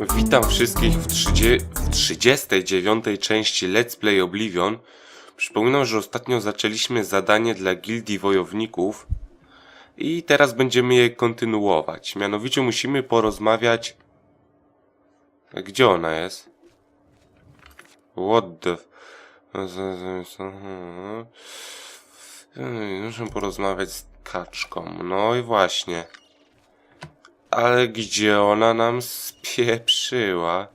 Witam wszystkich w, 30, w 39 części Let's Play Oblivion. Przypominam, że ostatnio zaczęliśmy zadanie dla Gildii Wojowników i teraz będziemy je kontynuować. Mianowicie musimy porozmawiać... Gdzie ona jest? What the... Muszę porozmawiać z kaczką. No i właśnie. Ale gdzie ona nam spieprzyła?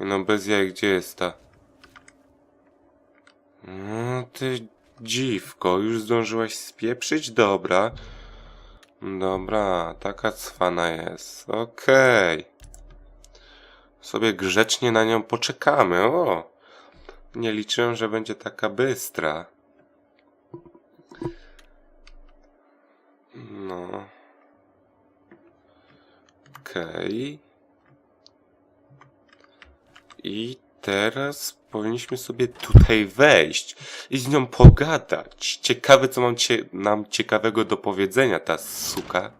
No bez jaj, gdzie jest ta? No ty dziwko, już zdążyłaś spieprzyć? Dobra. Dobra, taka cwana jest. Okej. Sobie grzecznie na nią poczekamy. O! Nie liczyłem, że będzie taka bystra. No. Okej. I teraz powinniśmy sobie tutaj wejść i z nią pogadać. Ciekawe, co mam cie nam ciekawego do powiedzenia, ta suka.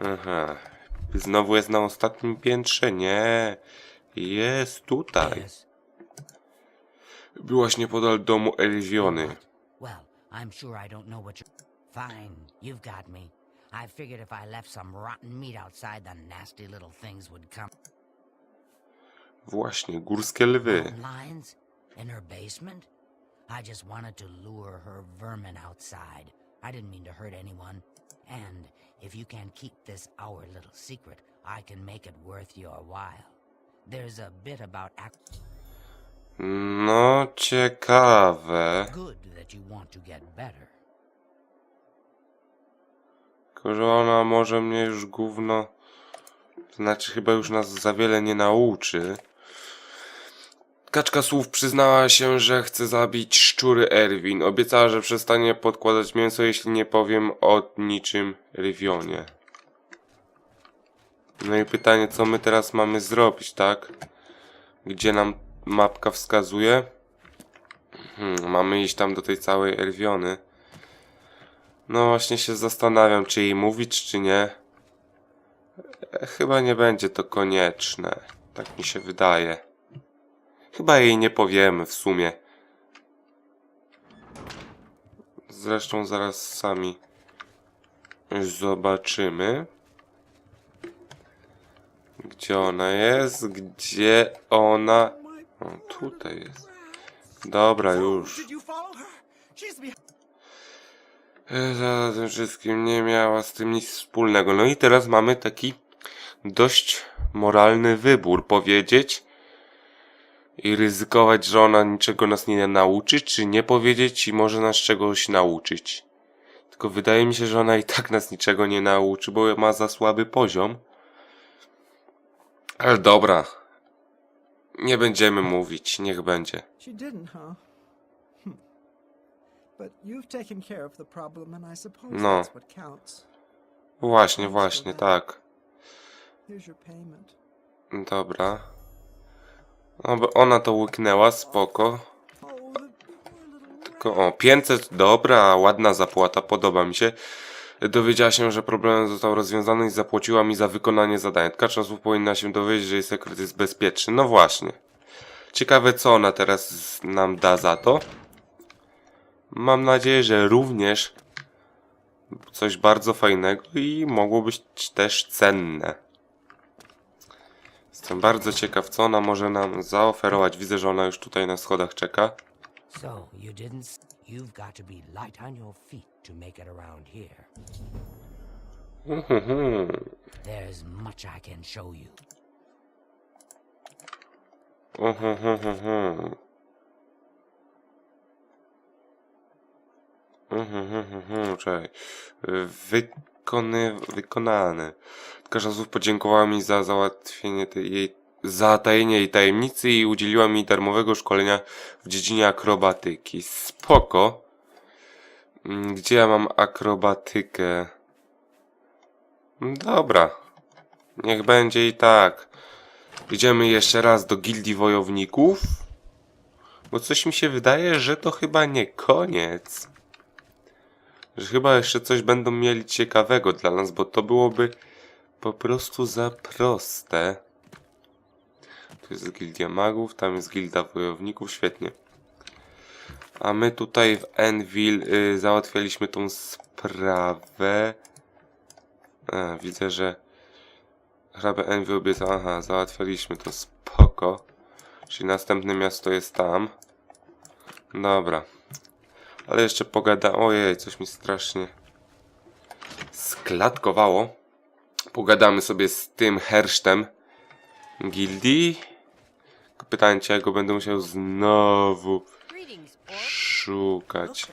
Aha. Znowu jest na ostatnim piętrze? Nie. Jest tutaj. Byłaś niepodal domu Elwiony. Well, I'm sure I don't know what you're. Fine, you've got me. I figured if I left some rotten meat outside, the nasty little things would come. Właśnie, górskie lwy. In her basement? I just wanted to lure her vermin outside. I didn't mean to hurt anyone. And if you can keep this our little secret, I can make it worth your while. There's a bit about act No, ciekawe. good that you want to get better. Tylko, że ona może mnie już gówno... Znaczy, chyba już nas za wiele nie nauczy. Kaczka słów przyznała się, że chce zabić szczury Erwin. Obiecała, że przestanie podkładać mięso, jeśli nie powiem o niczym Rywionie. No i pytanie, co my teraz mamy zrobić, tak? Gdzie nam mapka wskazuje? Hmm, mamy iść tam do tej całej Erwiony. No właśnie się zastanawiam, czy jej mówić, czy nie. E, Chyba nie będzie to konieczne. Tak mi się wydaje. Chyba jej nie powiemy w sumie. Zresztą zaraz sami zobaczymy. Gdzie ona jest? Gdzie ona... O, tutaj jest. Dobra, już. Za tym wszystkim nie miała z tym nic wspólnego. No i teraz mamy taki dość moralny wybór. Powiedzieć i ryzykować, że ona niczego nas nie nauczy, czy nie powiedzieć i może nas czegoś nauczyć. Tylko wydaje mi się, że ona i tak nas niczego nie nauczy, bo ma za słaby poziom. Ale dobra. Nie będziemy mówić, niech będzie. She didn't, huh? Hmm. But you've taken care of the problem, and I suppose No. that's what counts. Właśnie, właśnie, tak. Dobra. No, bo ona to łyknęła, spoko. Tylko, o, 500, dobra, ładna zapłata, podoba mi się. Dowiedziała się, że problem został rozwiązany i zapłaciła mi za wykonanie zadania. Tkacza słów powinna się dowiedzieć, że jej sekret jest bezpieczny. No właśnie. Ciekawe, co ona teraz nam da za to. Mam nadzieję, że również coś bardzo fajnego i mogło być też cenne. Jestem bardzo ciekaw, co ona może nam zaoferować. Widzę, że ona już tutaj na schodach czeka. So, you didn't. You've got to be light on your feet to make it around here. There's much I can show you. Mhm. Mhm. Czekaj. Wykony, wykonany. Każda podziękowała mi za załatwienie tej jej, zatajenie jej tajemnicy i udzieliła mi darmowego szkolenia w dziedzinie akrobatyki. Spoko. Mm, Gdzie ja mam akrobatykę? Dobra. Niech będzie i tak. Idziemy jeszcze raz do gildii wojowników. Bo coś mi się wydaje, że to chyba nie koniec. Że chyba jeszcze coś będą mieli ciekawego dla nas, bo to byłoby po prostu za proste. Tu jest gildia magów, tam jest gilda wojowników, świetnie. A my tutaj w Envil y, załatwialiśmy tą sprawę. A, widzę, że hrabia Envil obiecał, aha, załatwialiśmy to, spoko. Czyli następne miasto jest tam. Dobra. Ale jeszcze pogada... Ojej, coś mi strasznie sklatkowało. Pogadamy sobie z tym hersztem gildii. Pytanie, czy ja go będę musiał znowu szukać.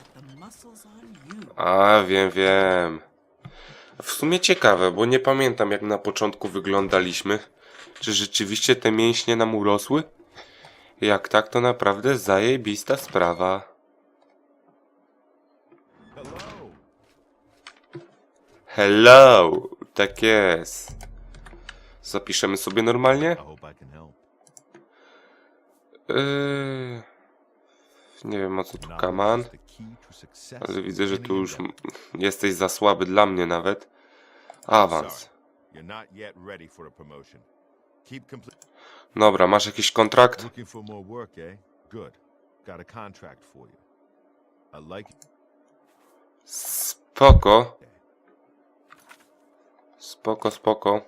A, wiem, wiem. W sumie ciekawe, bo nie pamiętam jak na początku wyglądaliśmy. Czy rzeczywiście te mięśnie nam urosły? Jak tak, to naprawdę zajebista sprawa. Hello! Tak jest. Zapiszemy sobie normalnie? Yy... Nie wiem o co tu kaman. Ale widzę, że tu już jesteś za słaby dla mnie nawet. Awans. Dobra, masz jakiś kontrakt? Looking Spoko, spoko.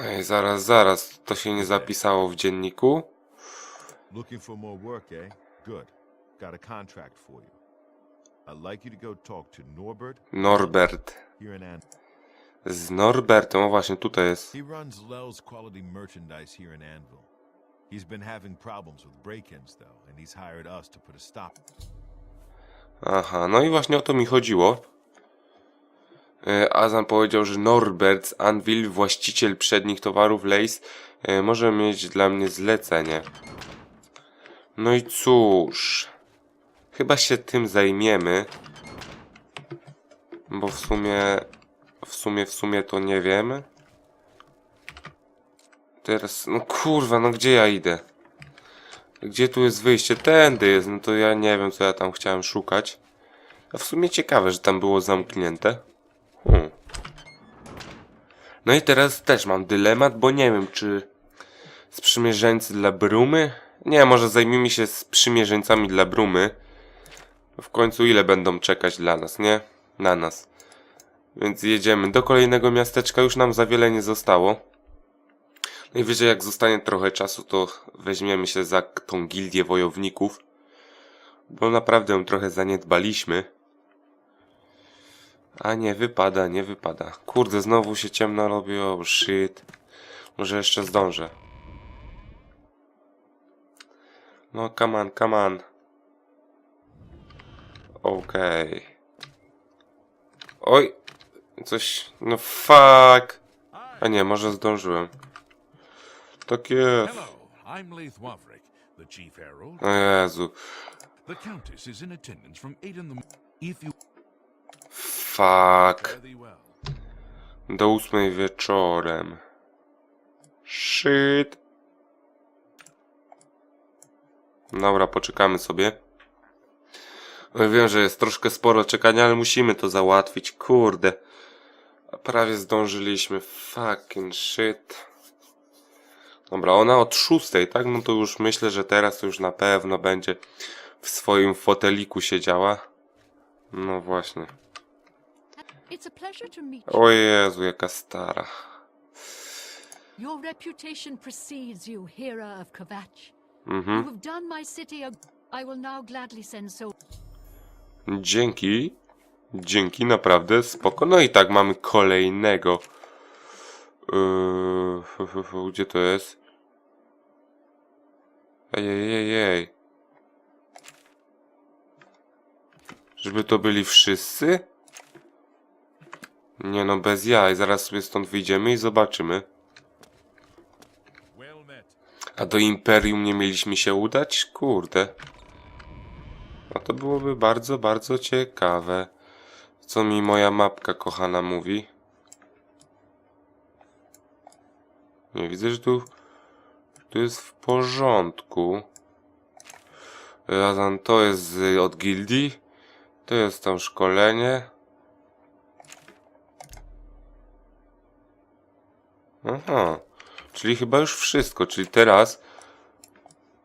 Ej, zaraz, zaraz. To się nie zapisało w dzienniku. Looking for more work, eh? Good. Got a contract for you. I'd like you to go talk to Norbert Norbert. here in An. Z Norbertem, o właśnie tutaj jest. He runs Lell's quality merchandise here in Anvil. He's been having problems with break-ins though, and he's hired us to put a stop. Aha, no i właśnie o to mi chodziło. E, Azan powiedział, że Norbert z Anvil, właściciel przednich towarów Lace, może mieć dla mnie zlecenie. No i cóż, chyba się tym zajmiemy. Bo w sumie, w sumie, w sumie to nie wiem. Teraz, no kurwa, no gdzie ja idę? Gdzie tu jest wyjście? Tędy jest, no to ja nie wiem co ja tam chciałem szukać. A w sumie ciekawe, że tam było zamknięte. No i teraz też mam dylemat, bo nie wiem czy sprzymierzeńcy dla Brumy? Nie, może zajmijmy się sprzymierzeńcami dla Brumy. W końcu ile będą czekać dla nas, nie? Na nas. Więc jedziemy do kolejnego miasteczka, już nam za wiele nie zostało. Najwyżej jak zostanie trochę czasu, to weźmiemy się za tą gildię wojowników. Bo naprawdę ją trochę zaniedbaliśmy. A nie wypada, nie wypada. Kurde, znowu się ciemno robi, oh shit. Może jeszcze zdążę. No, come on, come on. Okej. Oj, coś, no fuck. A nie, może zdążyłem. Tak jest. O Jezu. Fuck. Do ósmej wieczorem. Shit. Dobra, poczekamy sobie. No, Wiem, że jest troszkę sporo czekania, ale musimy to załatwić. Kurde. Prawie zdążyliśmy. Fucking shit. Dobra, ona od szóstej, tak? No to już myślę, że teraz już na pewno będzie w swoim foteliku siedziała. No właśnie. It's a pleasure to meet you. O Jezu, jaka stara. Your reputation precedes you, Hera of Kvatch. Mhm. You have done my city a... I will now gladly send so... Dzięki. Dzięki, naprawdę spoko. No i tak mamy kolejnego. Yy, fu, fu, fu, gdzie to jest? Ej, ej, ej, ej. Żeby to byli wszyscy? Nie no, bez jaj. Zaraz sobie stąd wyjdziemy i zobaczymy. A do Imperium nie mieliśmy się udać? Kurde. A to byłoby bardzo, bardzo ciekawe. Co mi moja mapka kochana mówi? Nie widzę, że tu, tu jest w porządku. Razem to jest od gildii. To jest tam szkolenie. Aha. Czyli chyba już wszystko. Czyli teraz...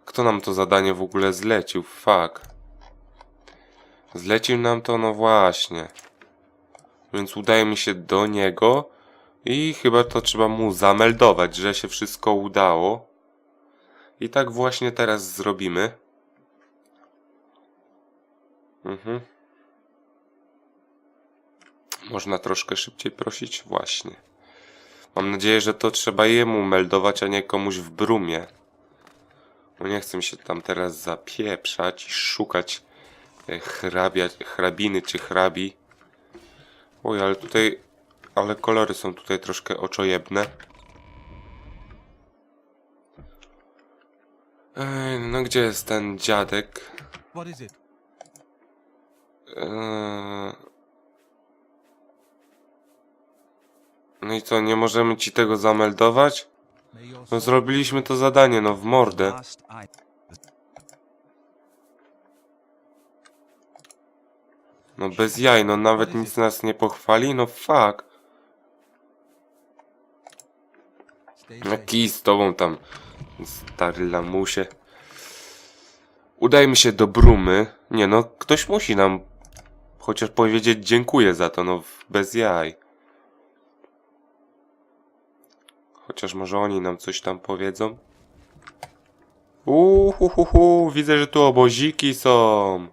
Kto nam to zadanie w ogóle zlecił? Fuck. Zlecił nam to, no właśnie. Więc udaje mi się do niego. I chyba to trzeba mu zameldować, że się wszystko udało. I tak właśnie teraz zrobimy. Mhm. Można troszkę szybciej prosić? Właśnie. Mam nadzieję, że to trzeba jemu meldować, a nie komuś w brumie. No nie chcę mi się tam teraz zapieprzać i szukać e, hrabia, hrabiny czy hrabi. Oj, ale tutaj... Ale kolory są tutaj troszkę oczojebne. Ej, no gdzie jest ten dziadek? Eee... No i co, nie możemy ci tego zameldować? No zrobiliśmy to zadanie, no w mordę. No bez jaj, no nawet nic nas nie pochwali, no fuck. No kij z tobą tam, stary lamusie. Udajmy się do Brumy. Nie no, ktoś musi nam chociaż powiedzieć dziękuję za to, no bez jaj. Chociaż może oni nam coś tam powiedzą. Uhuhuhu, widzę, że tu oboziki są.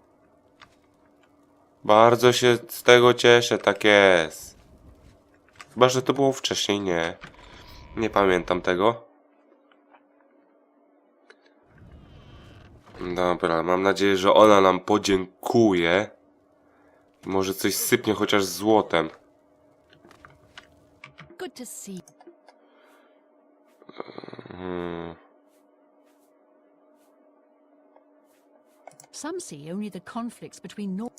Bardzo się z tego cieszę, tak jest. Chyba, że to było wcześniej, nie. Nie pamiętam tego. Dobra, mam nadzieję, że ona nam podziękuje. Może coś sypnie chociaż złotem. Good to see. Hmm. Some see only the conflicts between Nor.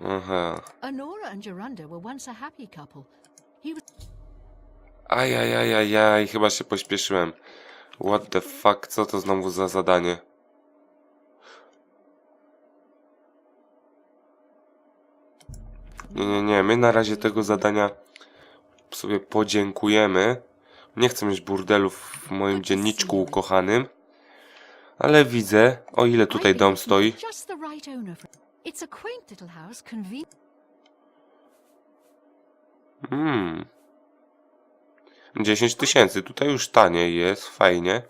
Aha. Honora and Jorunda were once a happy couple. He was Ajajajajaj, chyba się pośpieszyłem. What the fuck, co to znowu za zadanie? Nie, nie, nie, my na razie tego zadania sobie podziękujemy. Nie chcę mieć burdelów w moim dzienniczku ukochanym. Ale widzę, o ile tutaj dom stoi. Hmm. 10 tysięcy, tutaj już taniej jest, fajnie.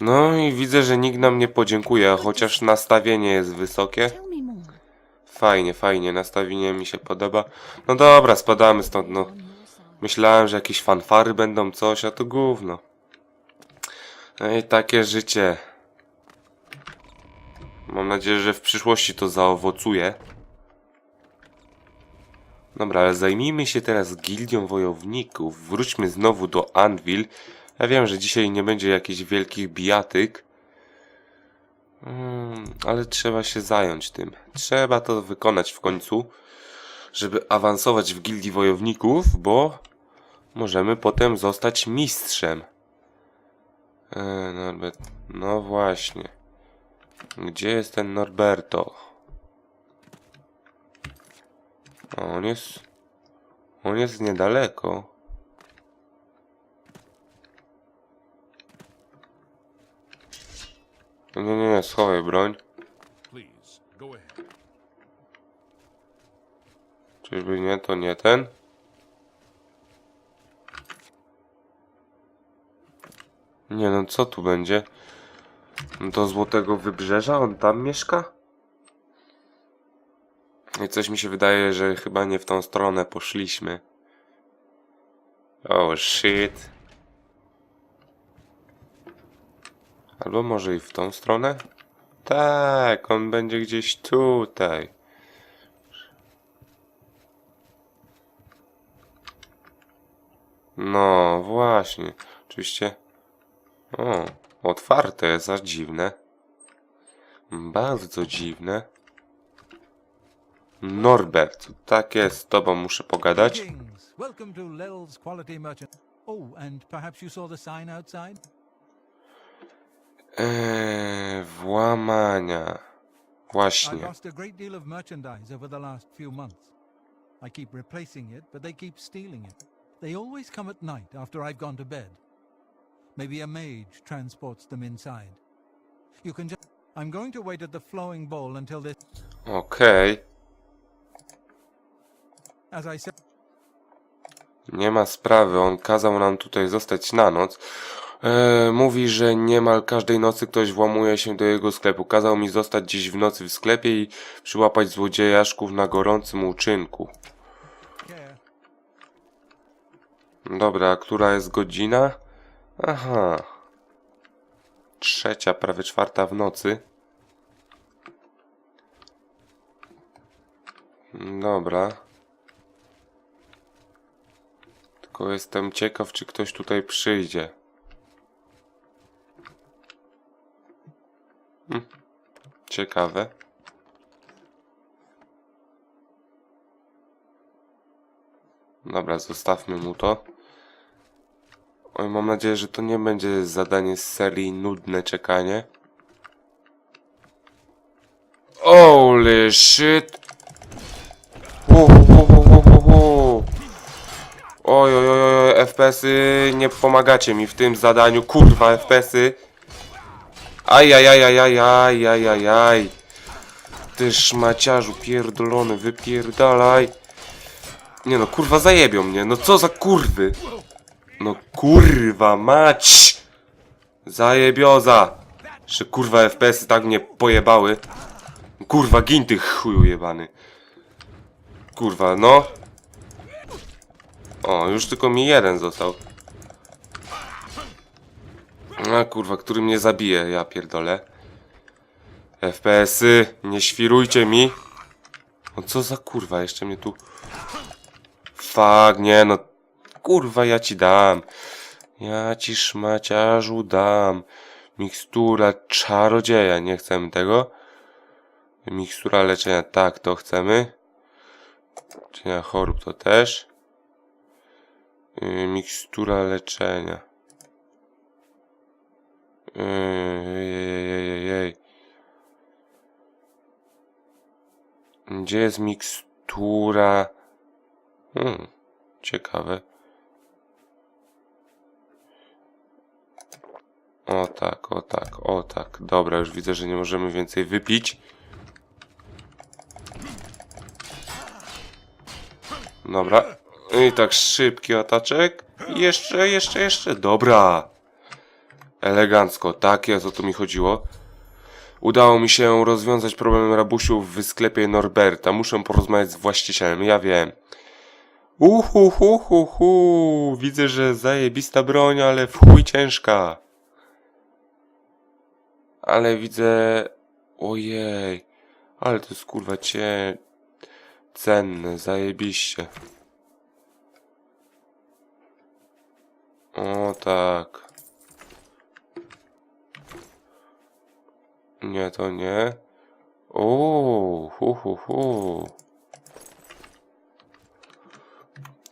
No i widzę, że nikt nam nie podziękuje, chociaż nastawienie jest wysokie. Fajnie, fajnie, nastawienie mi się podoba. No dobra, spadamy stąd, no. Myślałem, że jakieś fanfary będą, coś, a to gówno. No i takie życie. Mam nadzieję, że w przyszłości to zaowocuje. Dobra, ale zajmijmy się teraz gildią wojowników. Wróćmy znowu do Anvil. Ja wiem, że dzisiaj nie będzie jakichś wielkich bijatyk. Mm, ale trzeba się zająć tym. Trzeba to wykonać w końcu, żeby awansować w gildii wojowników, bo możemy potem zostać mistrzem. E, Norbert, no właśnie. Gdzie jest ten Norberto? On jest... On jest niedaleko. Nie, nie, nie, schowaj broń. Czyżby nie, to nie ten? Nie no, co tu będzie? Do Złotego Wybrzeża? On tam mieszka? I coś mi się wydaje, że chyba nie w tą stronę poszliśmy. Oh shit. Albo może i w tą stronę? Tak, on będzie gdzieś tutaj. No, właśnie. Oczywiście. O, otwarte, zaś dziwne. Bardzo dziwne. Norbert, tak jest, z tobą muszę pogadać. Eee, włamania. Właśnie. I keep replacing it, but they keep stealing it. They always come at night after I've gone to bed. Maybe a mage transports them inside. You can just. I'm going to wait at the flowing bowl until this. Okej. As I said. Nie ma sprawy, on kazał nam tutaj zostać na noc. E, mówi, że niemal każdej nocy ktoś włamuje się do jego sklepu. Kazał mi zostać dziś w nocy w sklepie i przyłapać złodziejaszków na gorącym uczynku. Dobra, a która jest godzina? Aha. Trzecia, prawie czwarta w nocy. Dobra. Tylko jestem ciekaw, czy ktoś tutaj przyjdzie. Hm. Ciekawe. Dobra, zostawmy mu to. Oj, mam nadzieję, że to nie będzie zadanie z serii nudne czekanie. Holy shit! Hu, hu. Oj, oj, oj, oj, FPS-y, nie pomagacie mi w tym zadaniu, kurwa, FPS-y. Ajajajajajajajajaj. Ty szmaciarzu pierdolony, wypierdalaj. Nie no, kurwa, zajebią mnie, no co za kurwy. No kurwa mać! Zajebioza! Że kurwa FPS-y tak mnie pojebały. Kurwa gin tych chuju jebany. Kurwa no. O, już tylko mi jeden został. A kurwa, który mnie zabije, ja pierdolę. FPS-y, nie świrujcie mi. No co za kurwa, jeszcze mnie tu... Fuck, nie no. Kurwa, ja ci dam. Ja ci szmaciarzu dam. Mikstura czarodzieja, nie chcemy tego. Mikstura leczenia, tak, to chcemy. Leczenia chorób, to też. Yy, mikstura leczenia. Yy, jej, jej, jej. Gdzie jest mikstura? Hmm, ciekawe. Tak, o tak, o tak. Dobra, już widzę, że nie możemy więcej wypić. Dobra. I tak szybki ataczek. Jeszcze, jeszcze, jeszcze. Dobra. Elegancko, tak jest, o to mi chodziło. Udało mi się rozwiązać problem rabusiów w sklepie Norberta. Muszę porozmawiać z właścicielem, ja wiem. Uhu, hu, hu, hu. Widzę, że zajebista broń, ale w chuj ciężka. Ale widzę... Ojej. Ale to jest kurwa cie... Cenne, zajebiście. O tak. Nie, to nie. O, hu, hu, hu.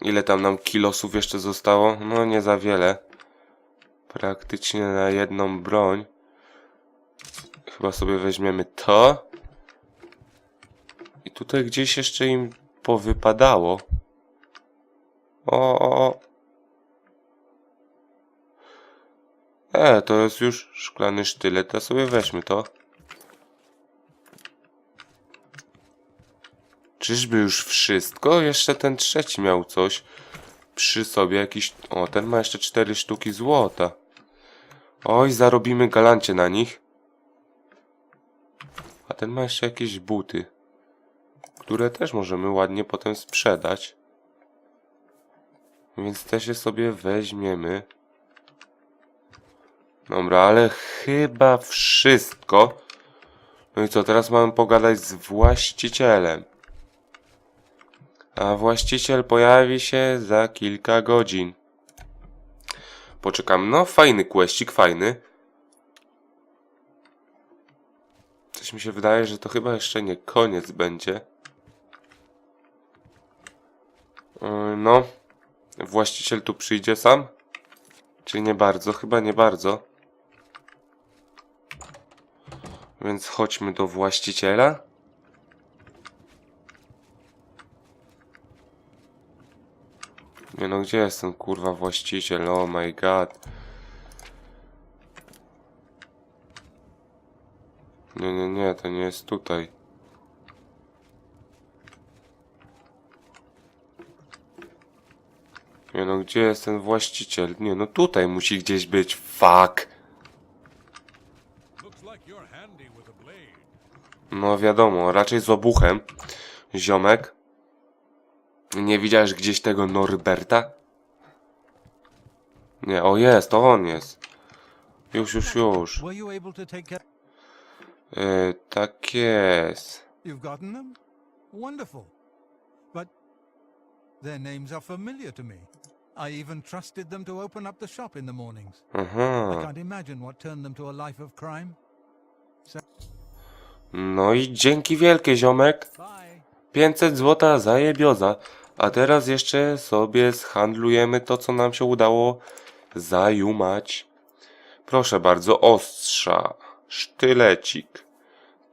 Ile tam nam kilosów jeszcze zostało? No nie za wiele. Praktycznie na jedną broń. Chyba sobie weźmiemy to. I tutaj gdzieś jeszcze im powypadało. O, o, o. E, to jest już szklany sztylet, to sobie weźmy to. Czyżby już wszystko? Jeszcze ten trzeci miał coś przy sobie, jakiś... O, ten ma jeszcze cztery sztuki złota. Oj, zarobimy galancie na nich. A ten ma jeszcze jakieś buty, które też możemy ładnie potem sprzedać. Więc też je sobie weźmiemy. Dobra, ale chyba wszystko. No i co, teraz mamy pogadać z właścicielem. A właściciel pojawi się za kilka godzin. Poczekam. No, fajny questik, fajny. Mi się wydaje, że to chyba jeszcze nie koniec będzie. Yy, No. Właściciel tu przyjdzie sam? Czy nie bardzo? Chyba nie bardzo. Więc chodźmy do właściciela. Nie no, gdzie jest ten kurwa właściciel? Oh my god. Nie, nie, nie, to nie jest tutaj. Nie no, gdzie jest ten właściciel? Nie no, tutaj musi gdzieś być. Fuck. No wiadomo, raczej z obuchem. Ziomek. Nie widziałeś gdzieś tego Norberta? Nie, o jest, to on jest. Już, już, już. Yy, tak jest. You've gotten them? Wonderful. But their names are familiar to me. I even trusted them to open up the shop in the mornings. I Aha. can't imagine what turned them to a life of crime. No i dzięki wielkie, ziomek. Bye. 500 złota zajebioza. A teraz jeszcze sobie zhandlujemy to, co nam się udało zajumać. Proszę bardzo, ostrza, sztylecik.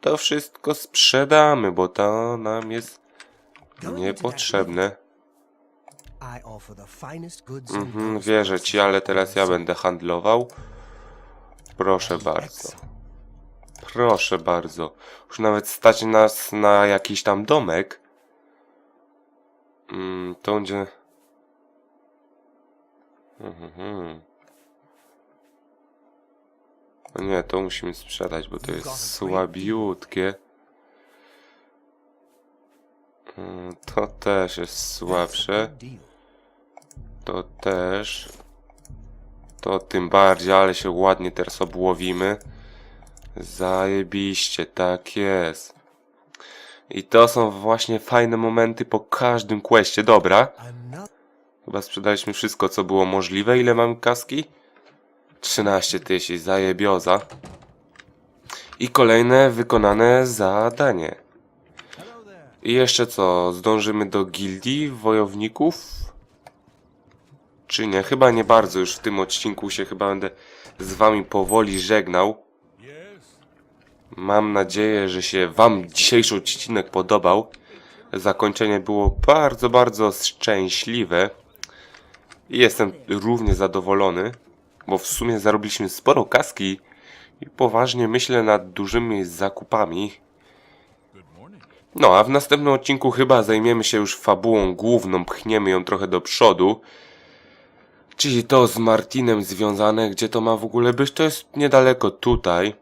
To wszystko sprzedamy, bo to nam jest niepotrzebne. Mhm, wierzę ci, ale teraz ja będę handlował. Proszę bardzo. Proszę bardzo. Już nawet stać nas na jakiś tam domek. Mm, to będzie... Mhm. No nie, to musimy sprzedać, bo to jest słabiutkie. Mm, To też jest słabsze. To też. To tym bardziej, ale się ładnie teraz obłowimy. Zajebiście, tak jest. I to są właśnie fajne momenty po każdym questie. Dobra, chyba sprzedaliśmy wszystko, co było możliwe. Ile mamy kaski? 13 tysięcy, zajebioza. I kolejne wykonane zadanie. I jeszcze co, zdążymy do gildii wojowników? Czy nie? Chyba nie bardzo już w tym odcinku się chyba będę z wami powoli żegnał. Mam nadzieję, że się wam dzisiejszy odcinek podobał. Zakończenie było bardzo, bardzo szczęśliwe. I jestem równie zadowolony, bo w sumie zarobiliśmy sporo kaski i poważnie myślę nad dużymi zakupami. No, a w następnym odcinku chyba zajmiemy się już fabułą główną, pchniemy ją trochę do przodu. Czyli to z Martinem związane, gdzie to ma w ogóle być, to jest niedaleko tutaj.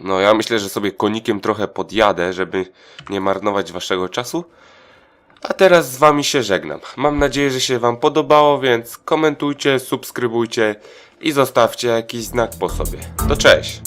No, ja myślę, że sobie konikiem trochę podjadę, żeby nie marnować waszego czasu. A teraz z wami się żegnam. Mam nadzieję, że się wam podobało, więc komentujcie, subskrybujcie i zostawcie jakiś znak po sobie. To cześć!